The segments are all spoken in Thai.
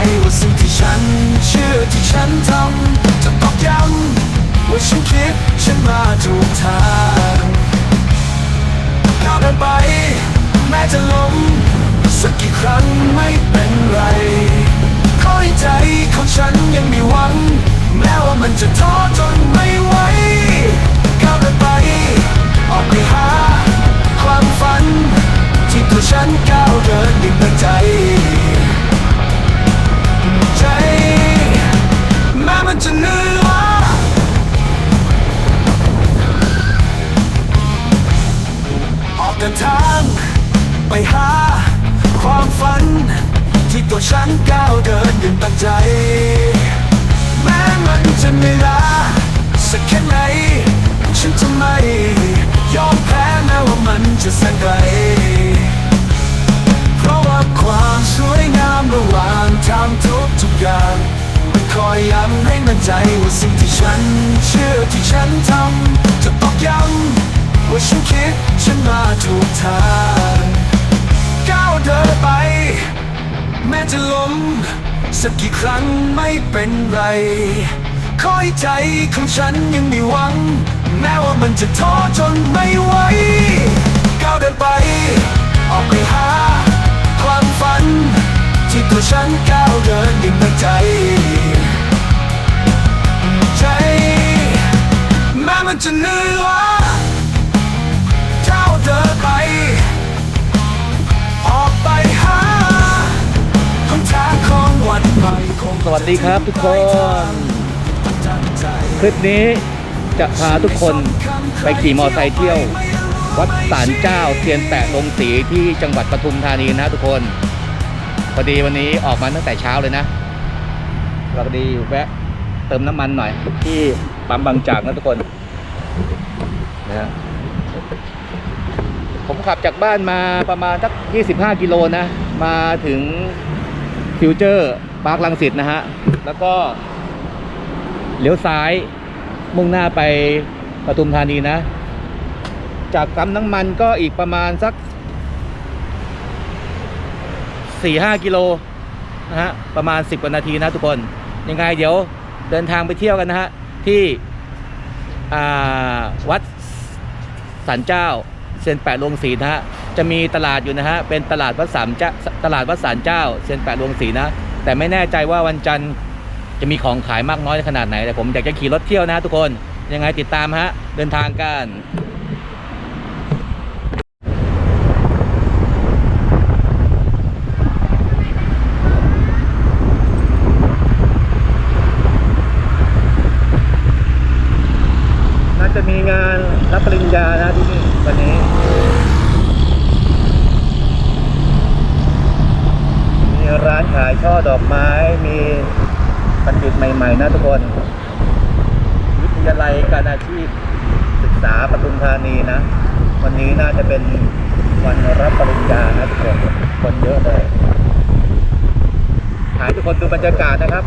ใจว่าสิ่งที่ฉัน เชื่อที่ฉันทำจะตอกย้ำว่าฉันคิดฉันมาถูกทางก้าวเดินไป แม้จะล้มสักกี่ครั้งไม่เป็นไรขอให้ใจของฉันยังมีหวัง แม้ว่ามันจะท้อจนไม่ไหวก้าวเดินไป ออกไปหา ความฝัน ที่ตัวฉันก้าวเดินอย่งตั้ง เดินทางไปหาความฝัน ที่ตัวฉันก้าวเดินอย่างตั้งใจ แม้มันจะเหนื่ลาสักแค่ไหน ฉันจะไม่ยอมแพ้แม้ว่ามันจะแสนไกล เพราะว่าความสวยงามระหว่างทางทุกทุกๆอย่างมันคอยย้ำให้มั่นใจว่าสิ่งที่ฉัน เชื่อที่ฉันทำจะตอกย้ำ ว่าฉันคิดฉันมาถูกทางก้าวเดินไป แม้จะล้มสักกี่ครั้งไม่เป็นไรขอให้ใจของฉันยังมีหวัง แม้ว่ามันจะท้อจนไม่ไหวก้าวเดินไป ออกไปหา ความฝัน ที่ตัวฉันก้าวเดินย่งตั้งใจ ใจ แม้มันจะเหนื่อย วันใหม่คงสวัสดีครับทุกคน คลิปนี้จะพาทุกคนไปขี่มอไซค์เที่ยว วัดศาลเจ้าเทียนแปะลงสีที่จังหวัดปทุมธานีนะทุกคนพอดีวันนี้ออกมาตั้งแต่เช้าเลยนะเราพอดีแวะเติมน้ำมันหน่อย ที่ปั๊มบางจากนะทุกคนนะฮะผมขับจากบ้านมาประมาณสัก 25 กิโลนะ มาถึง ฟิวเจอร์ปาร์คลังสิตนะฮะ แล้วก็เลี้ยวซ้ายมุ่งหน้าไปปทุมธานีนะ จากปั๊มน้ำมันก็อีกประมาณสักสี่ห้ากิโลนะฮะ ประมาณสิบกว่านาทีนะทุกคน ยังไงเดี๋ยวเดินทางไปเที่ยวกันนะฮะ ที่วัดสันเจ้าเซียนแปะลงศรีนะฮะ จะมีตลาดอยู่นะฮะ เป็นตลาดวัดสามเจ้าตลาดวัดสารเจ้าเซียนแปะลวงศรีนะ แต่ไม่แน่ใจว่าวันจันทร์จะมีของขายมากน้อยขนาดไหน แต่ผมอยากจะขี่รถเที่ยวนะทุกคน ยังไงติดตามฮะ เดินทางกันน่าจะมีงานรับปริญญานะที่นี่วันนี้ ร้านขายช่อดอกไม้ มีบัณฑิตใหม่ ๆ นะทุกคน วิทยาลัยการอาชีพศึกษาปทุมธานีนะ วันนี้น่าจะเป็นวันรับปริญญานะทุกคน คนเยอะเลยถ่ายทุกคนดูบรรยากาศนะครับ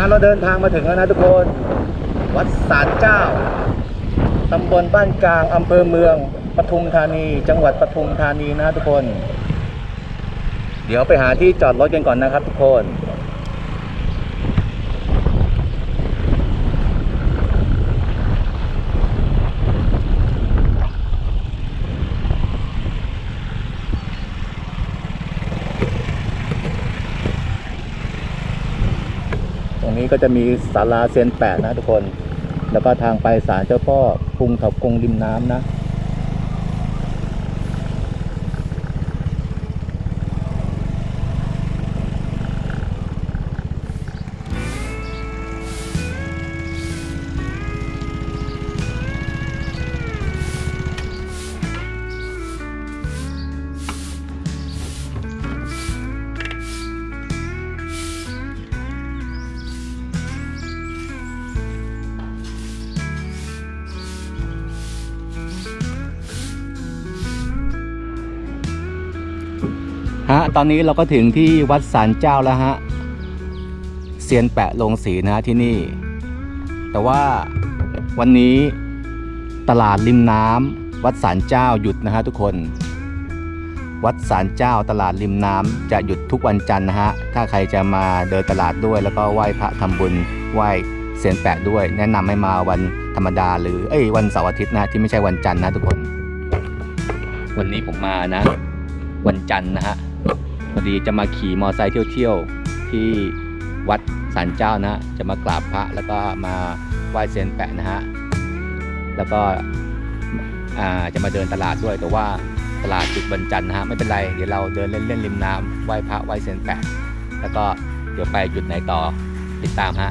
อะเราเดินทางมาถึงแล้วนะทุกคน วัดศาลเจ้าตำบลบ้านกลางอำเภอเมืองปทุมธานี จังหวัดปทุมธานีนะทุกคน เดี๋ยวไปหาที่จอดรถกันก่อนนะครับทุกคน ก็จะมีศาลาเซียนแปะนะทุกคน แล้วก็ทางไปศาลเจ้าพ่อพุงเถากงริมน้ำนะ อนนี้เราก็ถึงที่วัดสารเจ้าแล้วฮะเซียนแปะลงสีนะที่นี่ แต่ว่าวันนี้ตลาดริมน้ำวัดสารเจ้าหยุดนะฮะทุกคน วัดสารเจ้าตลาดริมน้ำจะหยุดทุกวันจันทร์นะฮะถ้าใครจะมาเดินตลาดด้วย แล้วก็ไหว้พระทำบุญไหว้เซียนแปะด้วย แนะนำให้มาวันธรรมดา หรือเอ้ยวันเสาร์อาทิตย์นะที่ไม่ใช่วันจันทร์นะทุกคน วันนี้ผมมานะ วันจันทร์นะฮะ พอดีจะมาขี่มอไซค์เที่ยวๆที่วัดสารเจ้านะฮะจะมากราบพระแล้วก็มาไหว้เซียนแปะนะฮะแล้วก็จะมาเดินตลาดด้วยแต่ว่าตลาดจุดวันจันนะฮะไม่เป็นไรเดี๋ยวเราเดินเล่นๆริมน้ำไหว้พระไหว้เซียนแปะแล้วก็เดี๋ยวไปจุดไหนต่อติดตามฮะ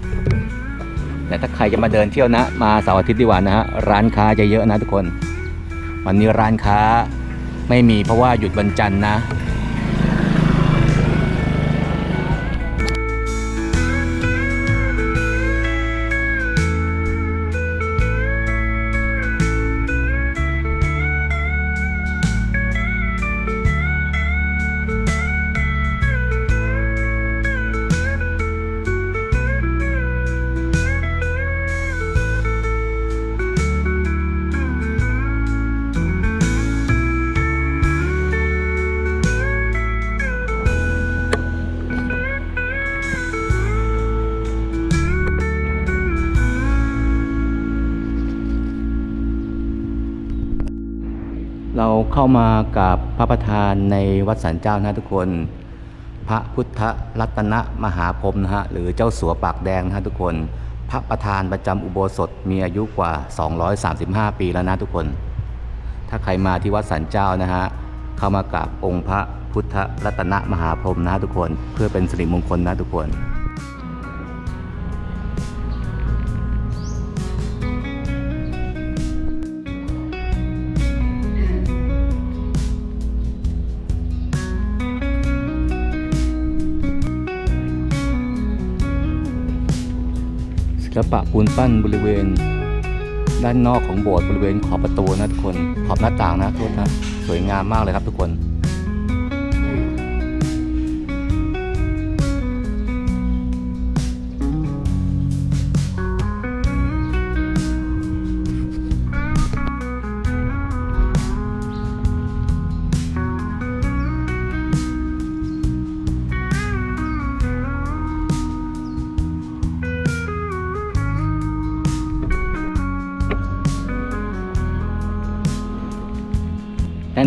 แต่ถ้าใครจะมาเดินเที่ยวนะ มาเสาร์อาทิตย์ดีกว่านะฮะร้านค้าจะเยอะนะทุกคน วันนี้ร้านค้าไม่มีเพราะว่าหยุดวันจันทร์นะ เข้ามากับพระประธานในวัดสันเจ้านะทุกคน พระพุทธรัตนมหาพรมนะฮะหรือเจ้าสัวปากแดงนะฮะทุกคน พระประธานประจำอุโบสถมีอายุกว่า 235 ปีแล้วนะทุกคน ถ้าใครมาที่วัดสันเจ้านะฮะเข้ามากับองค์พระพุทธรัตนมหาพรมนะทุกคน เพื่อเป็นสิริมงคลนะทุกคน ลปะปูนปั้นบริเวณ ด้านนอกของโบสถ์บริเวณขอบประตูนะทุกคนขอบหน้าต่างนะทุกคนนะสวยงามมากเลยครับทุกคน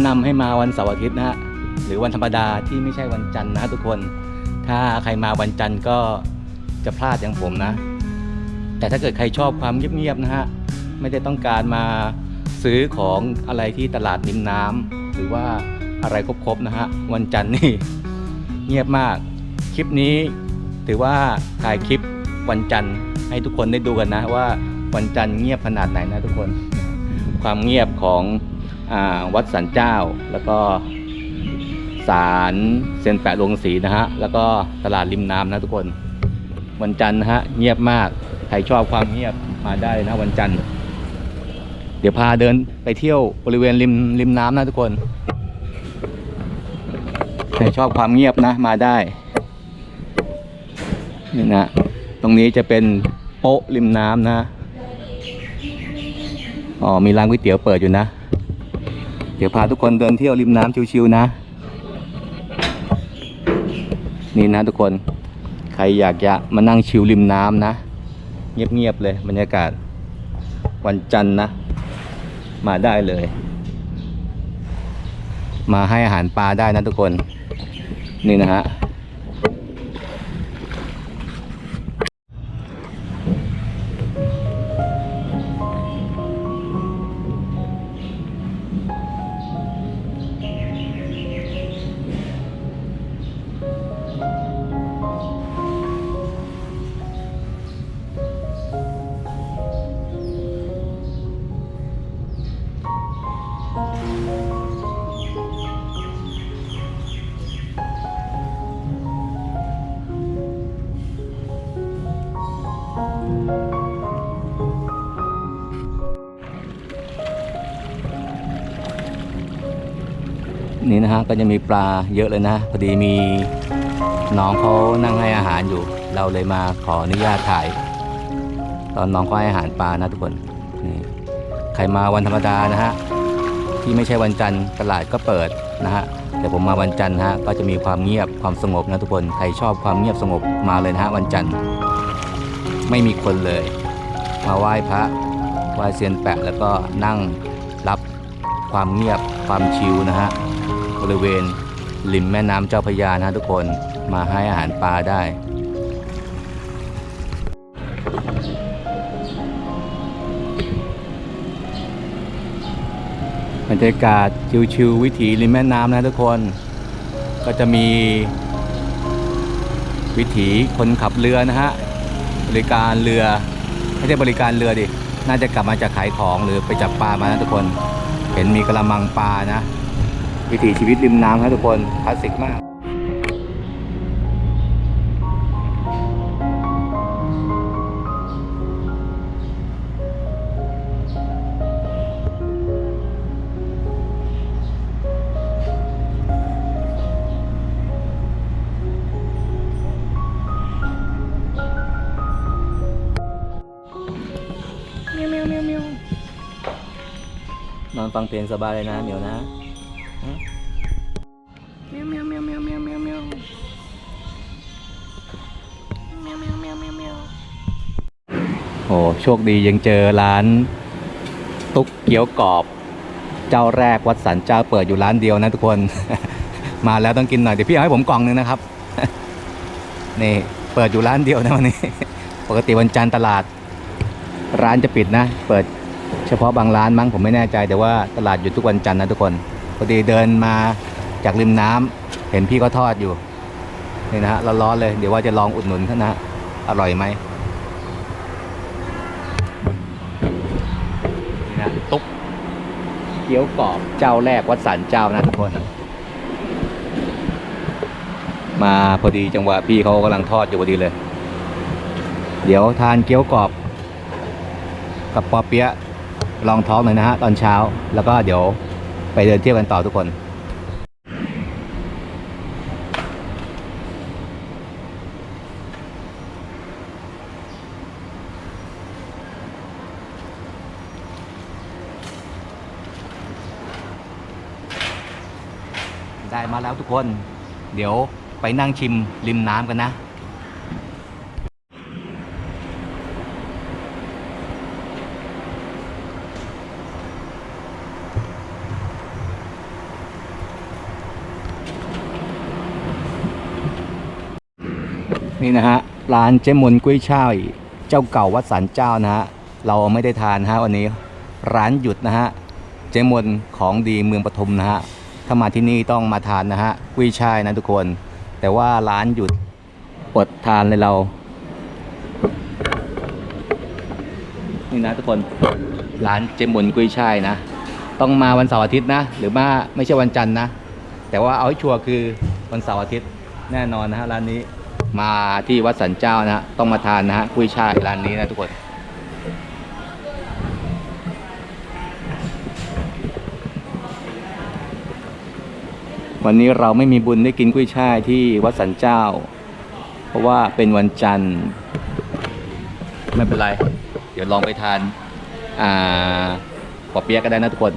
นะนำให้มาวันเสาร์อาทิตย์นะฮะหรือวันธรรมดาที่ไม่ใช่วันจันทร์นะทุกคน ถ้าใครมาวันจันทร์ก็จะพลาดอย่างผมนะ แต่ถ้าเกิดใครชอบความเงียบๆนะฮะไม่ได้ต้องการมาซื้อของอะไรที่ตลาดริมน้ำหรือว่าอะไรครบๆนะฮะวันจันทร์นี่เงียบมาก คลิปนี้ถือว่าถ่ายคลิปวันจันทร์ให้ทุกคนได้ดูกันนะว่าวันจันทร์เงียบขนาดไหนนะทุกคน ความเงียบของ วัดสันเจ้า แล้วก็ศาลเซนแปะลงสีนะฮะ แล้วก็ตลาดริมน้ำนะทุกคน วันจันทร์นะฮะ เงียบมาก ใครชอบความเงียบมาได้นะวันจันทร์ เดี๋ยวพาเดินไปเที่ยวบริเวณริมริมน้ำนะทุกคน ใครชอบความเงียบนะมาได้ นี่นะ ตรงนี้จะเป็นโป๊ะริมน้ำนะ อ๋อ มีร้านก๋วยเตี๋ยวเปิดอยู่นะ ดี๋ยวพาทุกคนเดินเที่ยวริมน้ำชิวๆนะ นี่นะทุกคนใครอยากจะมานั่งชิวริมน้ำนะ เงียบๆเลยบรรยากาศวันจันทร์นะ มาได้เลย มาให้อาหารปลาได้นะทุกคน นี่นะฮะ นนี่นะฮะก็จะมีปลาเยอะเลยนะ พอดีมีน้องเขานั่งให้อาหารอยู่ เราเลยมาขออนุญาตถ่าย ตอนน้องเขาให้อาหารปลานะทุกคนนี่ใครมาวันธรรมดานะฮะที่ไม่ใช่วันจันทร์ตลาดก็เปิดนะฮะแต่ผมมาวันจันทร์ฮะก็จะมีความเงียบความสงบนะทุกคนใครชอบความเงียบสงบมาเลยนะฮะวันจันทร์ไม่มีคนเลย มาไหว้พระไหว้เซียนแปะแล้วก็นั่งรับความเงียบความชิลนะฮะ บริเวณริมแม่น้ำเจ้าพระยานะทุกคนมาให้อาหารปลาได้ บรรยากาศชิวๆวิถีริมแม่น้ำนะทุกคน ก็จะมี วิถีคนขับเรือนะฮะบริการเรือไม่ใช่บริการเรือดิน่าจะกลับมาจากขายของหรือไปจับปลามานะทุกคน เห็นมีกระมังปลานะ วิถีชีวิตริมน้ำครับทุกคนคลาสสิกมากเมียวเมียวเมียวเมียวนอนฟังเพลงสบายเลยนะเหมียวนะ โชคดียังเจอร้าน ตุ๊กเกี๊ยวกรอบ เจ้าแรกวัดสันเจ้าเปิดอยู่ร้านเดียวนะทุกคน มาแล้วต้องกินหน่อยเดี๋ยวพี่เอาให้ผมกล่องหนึงนะครับ นี่เปิดอยู่ร้านเดียวนะวันนี้ ปกติวันจันทร์ตลาด ร้านจะปิดนะ เปิดเฉพาะบางร้านมั้งผมไม่แน่ใจแต่ว่าตลาดหยุดทุกวันจันทร์นะทุกคนพอดีเดินมาจากริมน้ำเห็นพี่ก็ทอดอยู่นี่นะฮะร้อนๆเลย เดี๋ยวว่าจะลองอุดหนุนเขานะ อร่อยไหม นี่นะตุ๊กเกี๊ยวกรอบเจ้าแรกวัดสันเจ้านะทุกคน มาพอดีจังหวะพี่เขากำลังทอดอยู่พอดีเลย เดี๋ยวทานเกี๊ยวกรอบ กับปอเปี๊ยะลองท้องหน่อยนะฮะตอนเช้า แล้วก็เดี๋ยวไปเดินเที่ยวกันต่อทุกคน ได้ มาแล้วทุกคน เดี๋ยวไปนั่งชิมริมน้ำกันนะ นี่นะฮะ ร้านเจ๊มนกุ้ยช่ายเจ้าเก่าวัดสันเจ้านะฮะ เราไม่ได้ทานฮะวันนี้ ร้านหยุดนะฮะ เจ๊มนของดีเมืองปทุมนะฮะ ถ้ามาที่นี่ต้องมาทานนะฮะกุ้ยช่ายนะทุกคน แต่ว่าร้านหยุดอดทานเลยเรา นี่นะทุกคนร้านเจมบนกุ้ยช่ายนะ ต้องมาวันเสาร์อาทิตย์นะ หรือว่าไม่ใช่วันจันทร์นะ แต่ว่าเอาให้ชัวร์คือวันเสาร์อาทิตย์แน่นอนนะฮะร้านนี้มาที่วัดสันเจ้านะฮะต้องมาทานนะฮะกุ้ยช่ายร้านนี้นะทุกคน วันนี้เราไม่มีบุญได้กินกุ้ยช่ายที่วัดสันเจ้า เพราะว่าเป็นวันจันทร์ ไม่เป็นไร เดี๋ยวลองไปทาน อ่าปอเปี๊ยะก็ได้นะทุกคน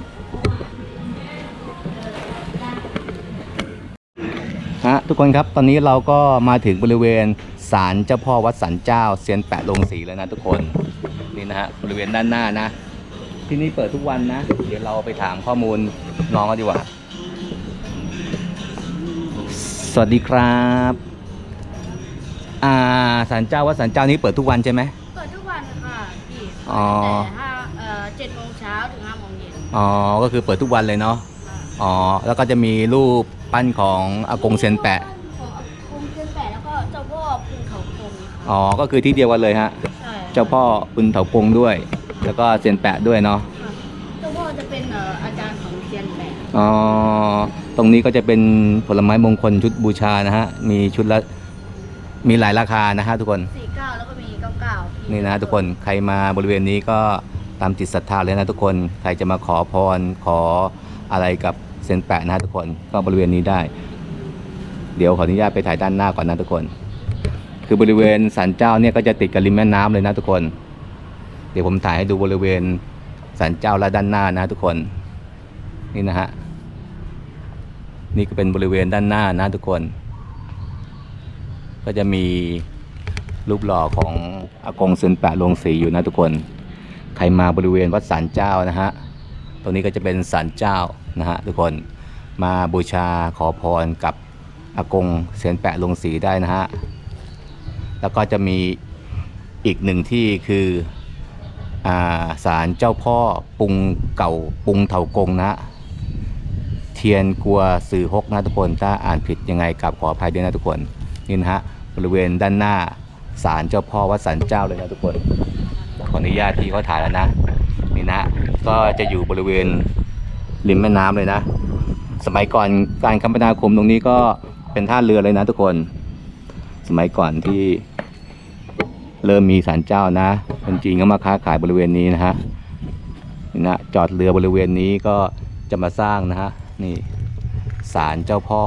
ฮะทุกคนครับตอนนี้เราก็มาถึงบริเวณศาลเจ้าพ่อวัดสันเจ้าเซียนแปะลงสีแล้วนะทุกคนนี่นะฮะบริเวณด้านหน้านะ ที่นี่เปิดทุกวันนะ เดี๋ยวเราไปถามข้อมูลน้องกันดีกว่า สวัสดีครับ อ่าศาลเจ้าวัดสันเจ้านี้เปิดทุกวันใช่ไหม เปิดทุกวันค่ะพี่อ๋อ แต่ห้าเอ่อเจ็ดโมงเช้าถึงห้าโมงเย็นอ๋อ ก็คือเปิดทุกวันเลยเนาะค่ะอ๋อ แล้วก็จะมีรูปปั้นของอากงเซียนแปะ ของกรมเชียนแปะแล้วก็เจ้าพ่อภูเขาคงค่ะอ๋อ ก็คือที่เดียวกันเลยฮะ ใช่เจ้าพ่อปุนเถากงด้วย แล้วก็เซียนแปะด้วยเนาะ ค่ะเจ้าพ่อจะเป็นเอ่ออาจารย์ของเชียนแปะอ๋อ ตรงนี้ก็จะเป็นผลไม้มงคลชุดบูชานะฮะ มีชุดละ มีหลายราคานะฮะทุกคน สี่เก้าแล้วก็มีเก้าเก้านี่นะทุกคน ใครมาบริเวณนี้ก็ตามจิตศรัทธาเลยนะทุกคน ใครจะมาขอพร ขออะไรกับเซนแปะนะฮะทุกคน ก็บริเวณนี้ได้ เดี๋ยวขออนุญาตไปถ่ายด้านหน้าก่อนนะทุกคน คือบริเวณสันเจ้าเนี่ยก็จะติดกับริมแม่น้ำเลยนะทุกคน เดี๋ยวผมถ่ายให้ดูบริเวณสันเจ้าและด้านหน้านะทุกคน นี่นะฮะ นี่ก็เป็นบริเวณด้านหน้านะทุกคน ก็จะมีรูปหล่อของอากงเซนแปะลงสีอยู่นะทุกคน ใครมาบริเวณวัดสันเจ้านะฮะ ตรงนี้ก็จะเป็นสันเจ้านะฮะทุกคน มาบูชาขอพรกับอากงเซียนแปะลงสีได้นะฮะ แล้วก็จะมีอีกหนึ่งที่คืออาศาลเจ้าพ่อปุงเก่าปุงเถากงนะฮะ ทียนกลัวสื่อฮกนะทุกคน ถ้าอ่านผิดยังไงกับขออภัยด้วยนะทุกคน นี่นะฮะบริเวณด้านหน้าศาลเจ้าพ่อวัดสันเจ้าเลยนะทุกคน ขออนุญาตที่เขาถ่ายแล้วนะ นี่นะก็จะอยู่บริเวณริมแม่น้ำเลยนะ สมัยก่อนการคมนาคมตรงนี้ก็เป็นท่าเรือเลยนะทุกคน สมัยก่อนที่เริ่มมีศาลเจ้านะคนจีนก็มาค้าขายบริเวณนี้นะฮะนี่นะจอดเรือบริเวณนี้ก็จะมาสร้างนะฮะ นี่ศาลเจ้าพ่อ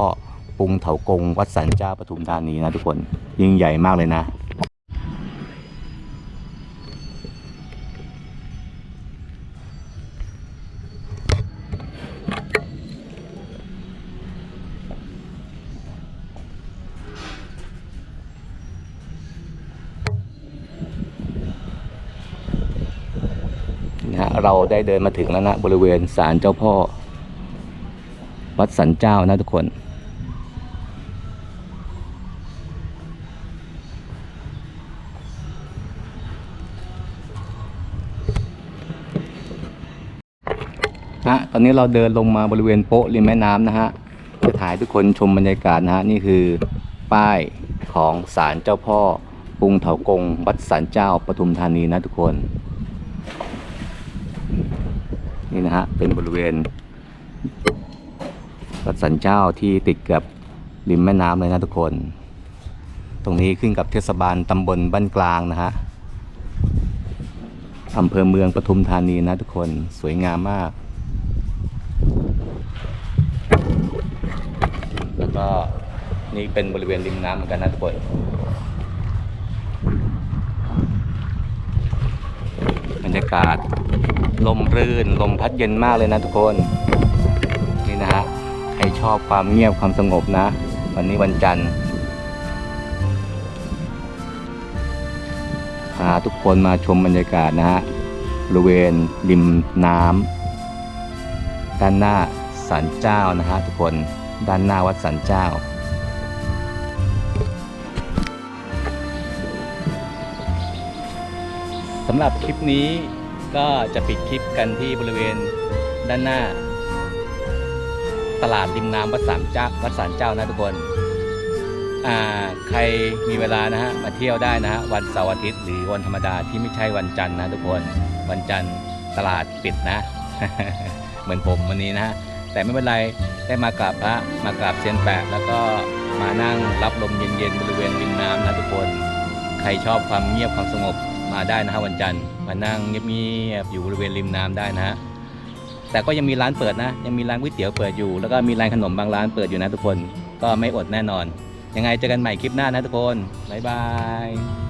ปุงเถากง วัดสันเจ้าปทุมธานีนะทุกคน ยิ่งใหญ่มากเลยนะนะเราได้เดินมาถึงแล้วนะ บริเวณศาลเจ้าพ่อ วัดสันเจ้านะทุกคน นะตอนนี้เราเดินลงมาบริเวณโป๊ะริมแม่น้ำนะฮะจะถ่ายทุกคนชมบรรยากาศนะฮะ นี่คือป้ายของศาลเจ้าพ่อปุงเถากง วัดสันเจ้าปทุมธานีนะทุกคน นี่นะฮะ เป็นบริเวณ วัดสันเจ้าที่ติดกับริมแม่น้ำเลยนะทุกคน ตรงนี้ขึ้นกับเทศบาลตำบลบ้านกลางนะฮะอำเภอเมืองปทุมธานีนะทุกคนสวยงามมาก แล้วก็นี่เป็นบริเวณริมน้ำเหมือนกันนะทุกคนบรรยากาศ ลมรื่น ลมพัดเย็นมากเลยนะทุกคน นี่นะฮะ ชอบความเงียบความสงบนะ วันนี้วันจันทร์พาทุกคนมาชมบรรยากาศนะฮะบริเวณริมน้ำด้านหน้าสันเจ้านะฮะทุกคนด้านหน้าวัดสันเจ้าสำหรับคลิปนี้ก็จะปิดคลิปกันที่บริเวณด้านหน้า ตลาดริมน้ำวัดสามเจ้าวัดสารเจ้านะทุกคนอ่าใครมีเวลานะฮะมาเที่ยวได้นะฮะวันเสาร์อาทิตย์หรือวันธรรมดาที่ไม่ใช่วันจันทร์นะทุกคนวันจันทร์ตลาดปิดนะ เหมือนผมวันนี้นะฮะแต่ไม่เป็นไรได้มากราบพระมากราบเซียนแปะแล้วก็มานั่งรับลมเย็นๆบริเวณริมน้ำนะทุกคน ใครชอบความเงียบความสงบมาได้นะฮะวันจันทร์มานั่งเงียบๆอยู่บริเวณริมน้ำได้นะฮะ แต่ก็ยังมีร้านเปิดนะ ยังมีร้านก๋วยเตี๋ยวเปิดอยู่ แล้วก็มีร้านขนมบางร้านเปิดอยู่นะทุกคน ก็ไม่อดแน่นอน ยังไงเจอกันใหม่คลิปหน้านะทุกคน บ๊ายบาย